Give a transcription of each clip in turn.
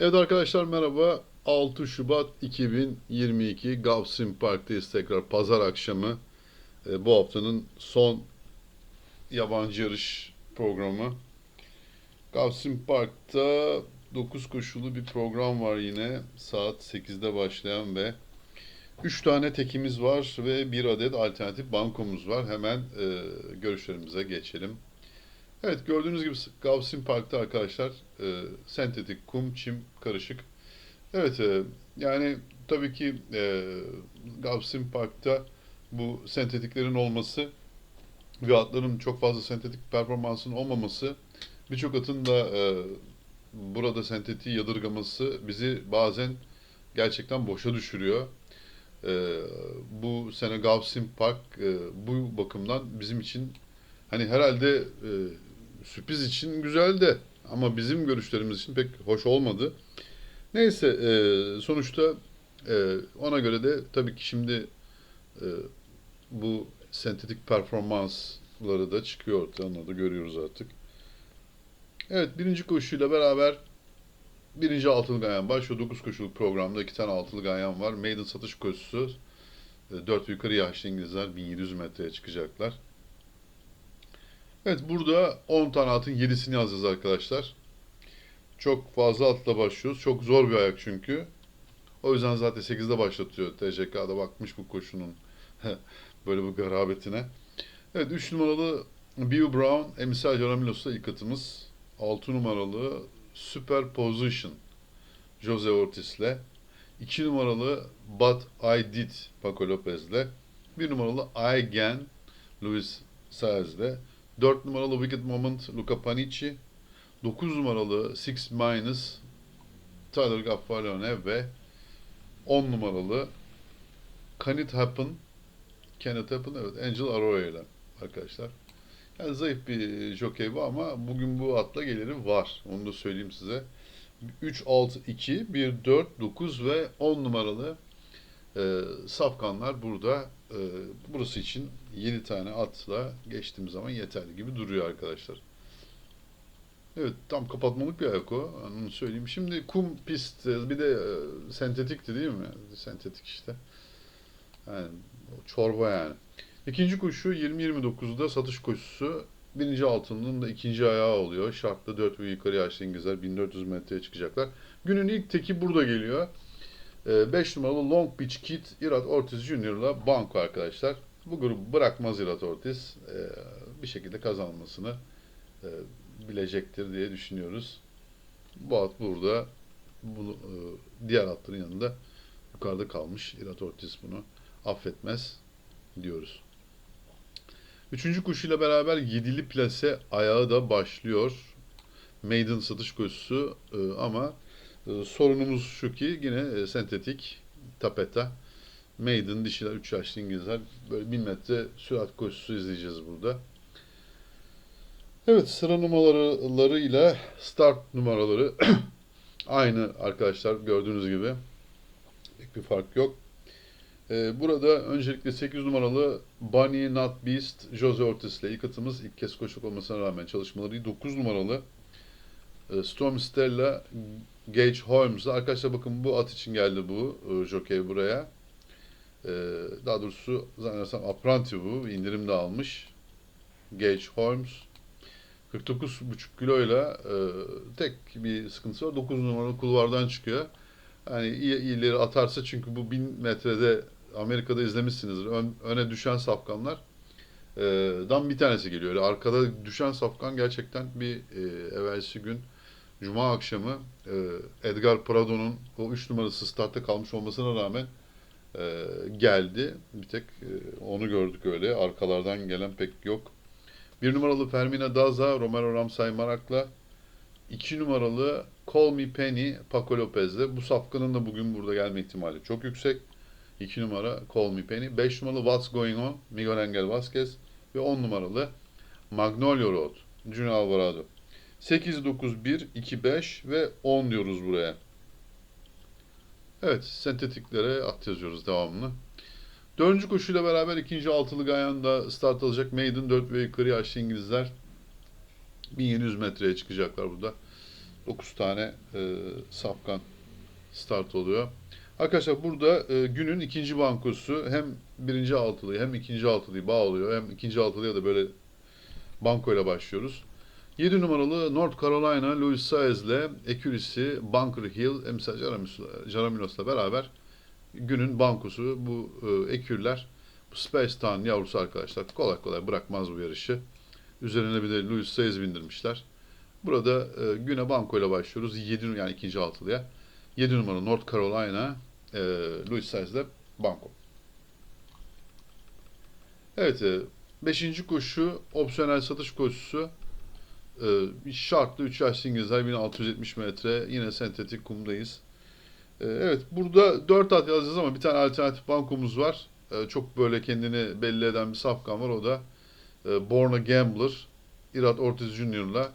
Evet arkadaşlar merhaba. 6 Şubat 2022 Gavsim Park'tayız tekrar pazar akşamı. Ee, bu haftanın son yabancı yarış programı. Gavsim Park'ta 9 koşulu bir program var yine. Saat 8'de başlayan ve 3 tane tekimiz var ve bir adet alternatif bankomuz var. Hemen e, görüşlerimize geçelim. Evet gördüğünüz gibi Gavsim Park'ta arkadaşlar e, sentetik kum, çim karışık. Evet e, yani tabii ki e, Gavsim Park'ta bu sentetiklerin olması ve atların çok fazla sentetik performansının olmaması birçok atın da e, burada sentetiği yadırgaması bizi bazen gerçekten boşa düşürüyor. E, bu sene Gavsim Park e, bu bakımdan bizim için hani herhalde e, sürpriz için güzel de ama bizim görüşlerimiz için pek hoş olmadı. Neyse e, sonuçta e, ona göre de tabii ki şimdi e, bu sentetik performansları da çıkıyor ortaya. Da görüyoruz artık. Evet birinci koşuyla beraber birinci altılı ganyan başlıyor. 9 koşuluk programda iki tane altılı ganyan var. Maiden satış koşusu. 4 yukarı yaşlı İngilizler 1700 metreye çıkacaklar. Evet burada 10 tane atın 7'sini yazacağız arkadaşlar. Çok fazla atla başlıyoruz. Çok zor bir ayak çünkü. O yüzden zaten 8'de başlatıyor. TCK'da bakmış bu koşunun böyle bu garabetine. Evet 3 numaralı Bew Brown, Emisal Jaramilos'ta ilk atımız. 6 numaralı Superposition Jose Ortiz'le. 2 numaralı But I Did Paco Lopez'le. 1 numaralı I Gan Luis Saez'le. 4 numaralı Wicked Moment Luca Panici. 9 numaralı Six Minus Tyler Gaffalione ve 10 numaralı Can It Happen Can Happen evet Angel Arroyo ile arkadaşlar. Yani zayıf bir jockey bu ama bugün bu atla geliri var. Onu da söyleyeyim size. 3, 6, 2, 1, 4, 9 ve 10 numaralı e, safkanlar burada. E, burası için 7 tane atla geçtiğim zaman yeterli gibi duruyor arkadaşlar. Evet tam kapatmalık bir ayak o. Onu söyleyeyim. Şimdi kum pist bir de e, sentetikti değil mi? Sentetik işte. Yani çorba yani. İkinci koşu 20-29'da satış koşusu. Birinci altının da ikinci ayağı oluyor. Şartlı 4 ve yukarı yaşlı İngilizler 1400 metreye çıkacaklar. Günün ilk teki burada geliyor. 5 numaralı Long Beach Kid Irat Ortiz Junior'la banko arkadaşlar. Bu grubu bırakmaz Irat Ortiz. Bir şekilde kazanmasını bilecektir diye düşünüyoruz. Bu at burada bunu, diğer atların yanında yukarıda kalmış. Irat Ortiz bunu affetmez diyoruz. Üçüncü koşuyla beraber yedili plase ayağı da başlıyor. Maiden satış koşusu ama sorunumuz şu ki yine sentetik tapeta. Maiden dişiler 3 yaşlı İngilizler böyle 1000 metre sürat koşusu izleyeceğiz burada. Evet sıra numaralarıyla start numaraları aynı arkadaşlar gördüğünüz gibi. Pek bir fark yok. Ee, burada öncelikle 8 numaralı Bunny Not Beast Jose Ortiz ile ilk atımız ilk kez koşuk olmasına rağmen çalışmaları 9 numaralı e, Storm Stella Gage Holmes. Arkadaşlar bakın bu at için geldi bu e, jockey buraya. E, daha doğrusu zannedersem apprenti bu. indirim de almış. Gage Holmes. 49,5 kiloyla e, tek bir sıkıntısı var. 9 numaralı kulvardan çıkıyor. Yani iyi, iyileri atarsa çünkü bu 1000 metrede Amerika'da izlemişsinizdir. Ön, öne düşen safkanlar e, dan bir tanesi geliyor. Öyle arkada düşen safkan gerçekten bir e, evvelsi gün Cuma akşamı e, Edgar Prado'nun o 3 numarası startta kalmış olmasına rağmen e, geldi. Bir tek e, onu gördük öyle. Arkalardan gelen pek yok. Bir numaralı Fermina Daza, Romero Ramsay Marak'la. iki numaralı Call Me Penny, Paco Lopez'le. Bu safkanın da bugün burada gelme ihtimali çok yüksek. 2 numara Call Me Penny. 5 numaralı What's Going On, Miguel Angel Vasquez. Ve 10 numaralı Magnolia Road, Junior Alvarado. 8, 9, 1, 2, 5 ve 10 diyoruz buraya. Evet, sentetiklere at yazıyoruz devamlı. Dördüncü koşuyla beraber ikinci altılı Gayan'da start alacak Maiden 4 ve yukarı yaşlı İngilizler 1700 metreye çıkacaklar burada. 9 tane e, safkan start oluyor. Arkadaşlar burada e, günün ikinci bankosu hem birinci altılıyı hem ikinci altılıyı bağlıyor. Hem ikinci altılıya da böyle bankoyla başlıyoruz. 7 numaralı North Carolina Louis Saez'le Accuracy Bunker Hill emsal Jaramilos'la beraber günün bankosu bu e, ekürler. Bu Space Town yavrusu arkadaşlar kolay kolay bırakmaz bu yarışı. Üzerine bir de Louis Saez bindirmişler. Burada e, güne bankoyla başlıyoruz. 7 yani ikinci altılıya. 7 numara North Carolina e, Louis Saez'le banko. Evet, 5. koşu opsiyonel satış koşusu. E, şartlı 3 yaş İngilizler 1670 metre. Yine sentetik kumdayız. E, evet, burada 4 at yazacağız ama bir tane alternatif bankomuz var. E, çok böyle kendini belli eden bir safkan var. O da e, Born a Gambler. Irat Ortiz Jr.'la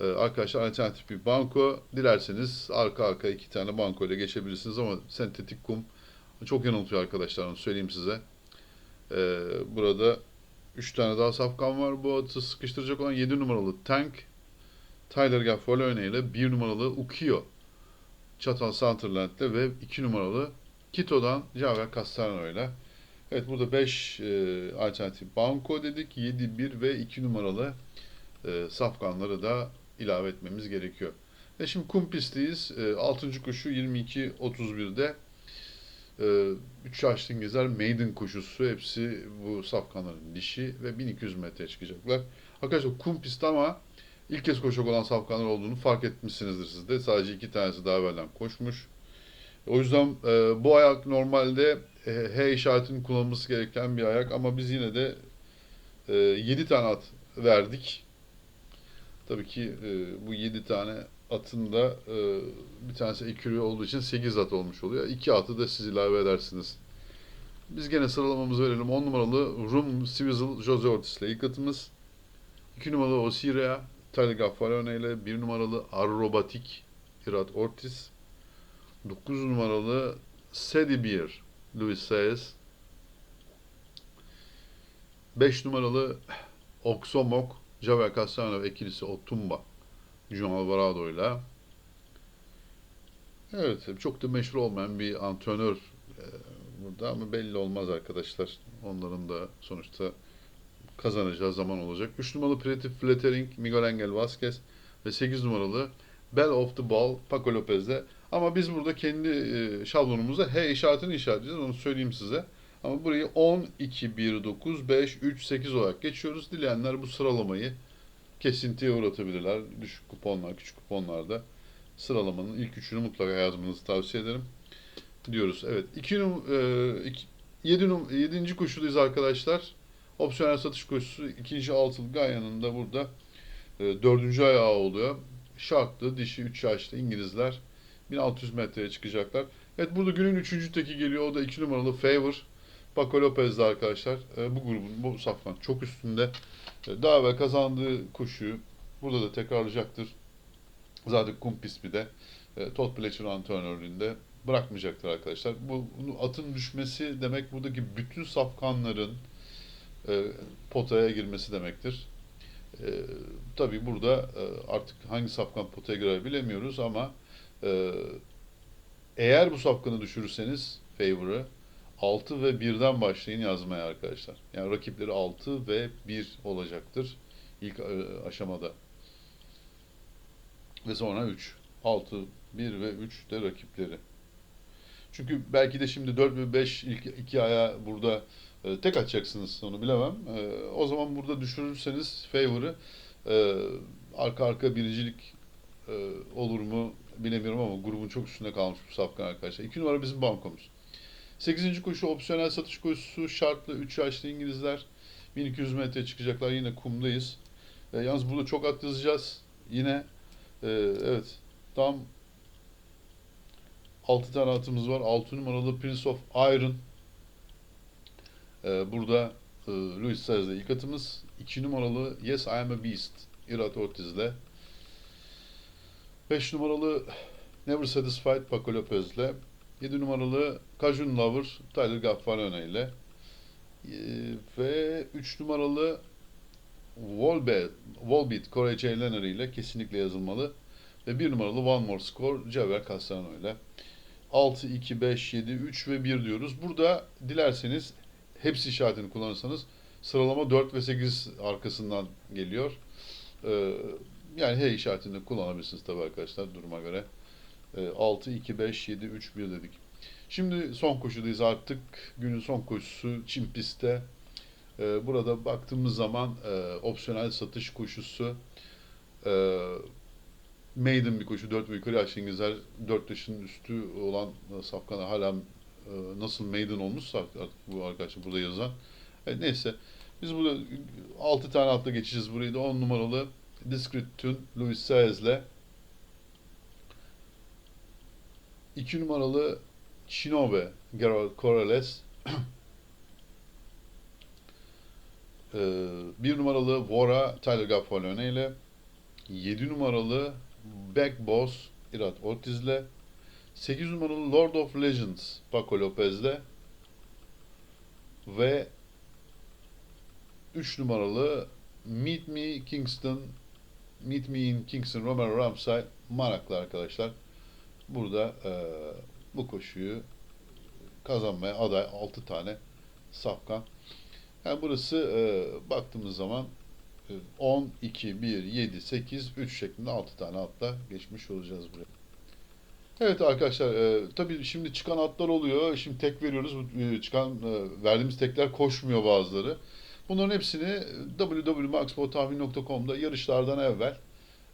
ee, arkadaşlar alternatif bir banko. Dilerseniz arka arka iki tane banko ile geçebilirsiniz ama sentetik kum çok yanıltıyor arkadaşlar onu söyleyeyim size. Ee, burada 3 tane daha safkan var. Bu atı sıkıştıracak olan 7 numaralı Tank. Tyler Gaffalone ile 1 numaralı Ukio. Çatal Sunderland'le ve 2 numaralı Kito'dan Javier Castellano ile. Evet burada 5 e, alternatif banko dedik. 7, 1 ve 2 numaralı e, safkanları da ilave etmemiz gerekiyor. Ve şimdi kum pistiyiz. E, 6. koşu 22.31'de e, 3 yaşlı İngilizler maiden koşusu. Hepsi bu safkanların dişi ve 1200 metreye çıkacaklar. Arkadaşlar kum pisti ama ilk kez koşacak olan safkanlar olduğunu fark etmişsinizdir siz de. Sadece iki tanesi daha evvelden koşmuş. O yüzden e, bu ayak normalde e, H işaretinin kullanılması gereken bir ayak ama biz yine de e, 7 tane at verdik. Tabii ki e, bu 7 tane atın da e, bir tanesi ekürü olduğu için 8 at olmuş oluyor. 2 atı da siz ilave edersiniz. Biz gene sıralamamızı verelim. 10 numaralı Rum Civil Jose Ortiz ile ilk atımız. 2 numaralı Osiria Tyler Gaffarone ile 1 numaralı Arrobatik Irat Ortiz. 9 numaralı Sedibir Luis Saez. 5 numaralı Oksomok Javier Castellano ve ikilisi Otumba Juan Alvarado ile Evet, çok da meşhur olmayan bir antrenör e, burada ama belli olmaz arkadaşlar. Onların da sonuçta kazanacağı zaman olacak. 3 numaralı Pretty Flattering Miguel Angel Vasquez ve 8 numaralı Bell of the Ball Paco Lopez'de. Ama biz burada kendi e, şablonumuzda H işaretini işaretleyeceğiz. Onu söyleyeyim size. Ama burayı 10, 2, 1, 9, 5, 3, 8 olarak geçiyoruz. Dileyenler bu sıralamayı kesintiye uğratabilirler. Düşük kuponlar, küçük kuponlarda sıralamanın ilk üçünü mutlaka yazmanızı tavsiye ederim. Diyoruz. Evet. 2 num e, iki, 7 num 7. koşudayız arkadaşlar. Opsiyonel satış koşusu ikinci altılı Ganya'nın da burada e, dördüncü ayağı oluyor. Şartlı, dişi 3 yaşlı İngilizler 1600 metreye çıkacaklar. Evet burada günün üçüncü teki geliyor. O da 2 numaralı Favor. Paco Lopez'de arkadaşlar. E, bu grubun, bu safkan çok üstünde. E, daha evvel kazandığı koşuyu burada da tekrarlayacaktır. Zaten kum pist bir de. E, Todd Pletcher antrenörlüğünde bırakmayacaktır arkadaşlar. Bu atın düşmesi demek buradaki bütün safkanların e, potaya girmesi demektir. E, tabii burada e, artık hangi safkan potaya girer bilemiyoruz ama e, eğer bu safkanı düşürürseniz favor'ı 6 ve 1'den başlayın yazmaya arkadaşlar. Yani rakipleri 6 ve 1 olacaktır ilk e, aşamada. Ve sonra 3. 6, 1 ve 3 de rakipleri. Çünkü belki de şimdi 4 ve 5 ilk iki aya burada e, tek atacaksınız onu bilemem. E, o zaman burada düşürürseniz favor'ı e, arka arka biricilik e, olur mu bilemiyorum ama grubun çok üstünde kalmış bu safkan arkadaşlar. 2 numara bizim bankomuz. 8. koşu opsiyonel satış koşusu şartlı 3 yaşlı İngilizler 1200 metre çıkacaklar yine kumdayız. E, yalnız burada çok at yazacağız. Yine e, evet tam 6 tane atımız var. 6 numaralı Prince of Iron. E, burada e, Luis Saez'de ilk atımız. 2 numaralı Yes I Am A Beast Irat Ortiz'le. 5 numaralı Never Satisfied Paco Lopez'le. 7 numaralı Cajun Lover Tyler Gaffarone ile ee, ve 3 numaralı Volbeat, Volbeat Corey J. Leonard ile kesinlikle yazılmalı. Ve bir numaralı One More Score Cevher Castellano ile. 6, 2, 5, 7, 3 ve 1 diyoruz. Burada dilerseniz hepsi işaretini kullanırsanız sıralama 4 ve 8 arkasından geliyor. Ee, yani H işaretini kullanabilirsiniz tabii arkadaşlar duruma göre. Ee, 6, 2, 5, 7, 3, 1 dedik. Şimdi son koşudayız artık. Günün son koşusu çim pistte. Ee, burada baktığımız zaman e, opsiyonel satış koşusu e, maiden bir koşu. 4 ve yukarı yaşlı İngilizler 4 yaşın üstü olan safkana hala e, nasıl maiden olmuşsa artık bu arkadaşlar burada yazan. E, neyse. Biz burada 6 tane atla geçeceğiz burayı da 10 numaralı Discreet Tune Louis Saez'le 2 numaralı Shinobe Gerald Corrales Ee, bir numaralı Vora Tyler Gaffalione ile 7 numaralı Back Boss Irat Ortiz'le 8 numaralı Lord of Legends Paco Lopez'le ve 3 numaralı Meet Me Kingston Meet Me in Kingston Romero Ramsay Maraklı arkadaşlar. Burada e, bu koşuyu kazanmaya aday 6 tane safkan. Yani burası e, baktığımız zaman e, 10, 2, 1, 7, 8, 3 şeklinde 6 tane atla geçmiş olacağız buraya. Evet arkadaşlar e, tabii şimdi çıkan atlar oluyor. Şimdi tek veriyoruz. E, çıkan e, verdiğimiz tekler koşmuyor bazıları. Bunların hepsini www.maxpotahvin.com'da yarışlardan evvel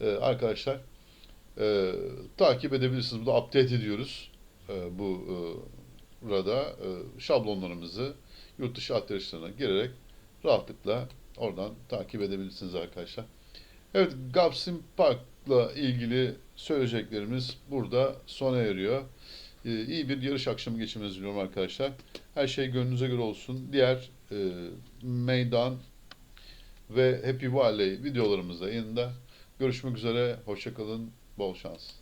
e, arkadaşlar e, takip edebilirsiniz. Burada update ediyoruz. E, bu e, burada e, şablonlarımızı yurt dışı yarışlarına girerek rahatlıkla oradan takip edebilirsiniz arkadaşlar. Evet, Gapsim Park'la ilgili söyleyeceklerimiz burada sona eriyor. Ee, iyi bir yarış akşamı geçirmenizi diliyorum arkadaşlar. Her şey gönlünüze göre olsun. Diğer e, meydan ve Happy Valley videolarımızda yanında görüşmek üzere. Hoşçakalın. Boa chance.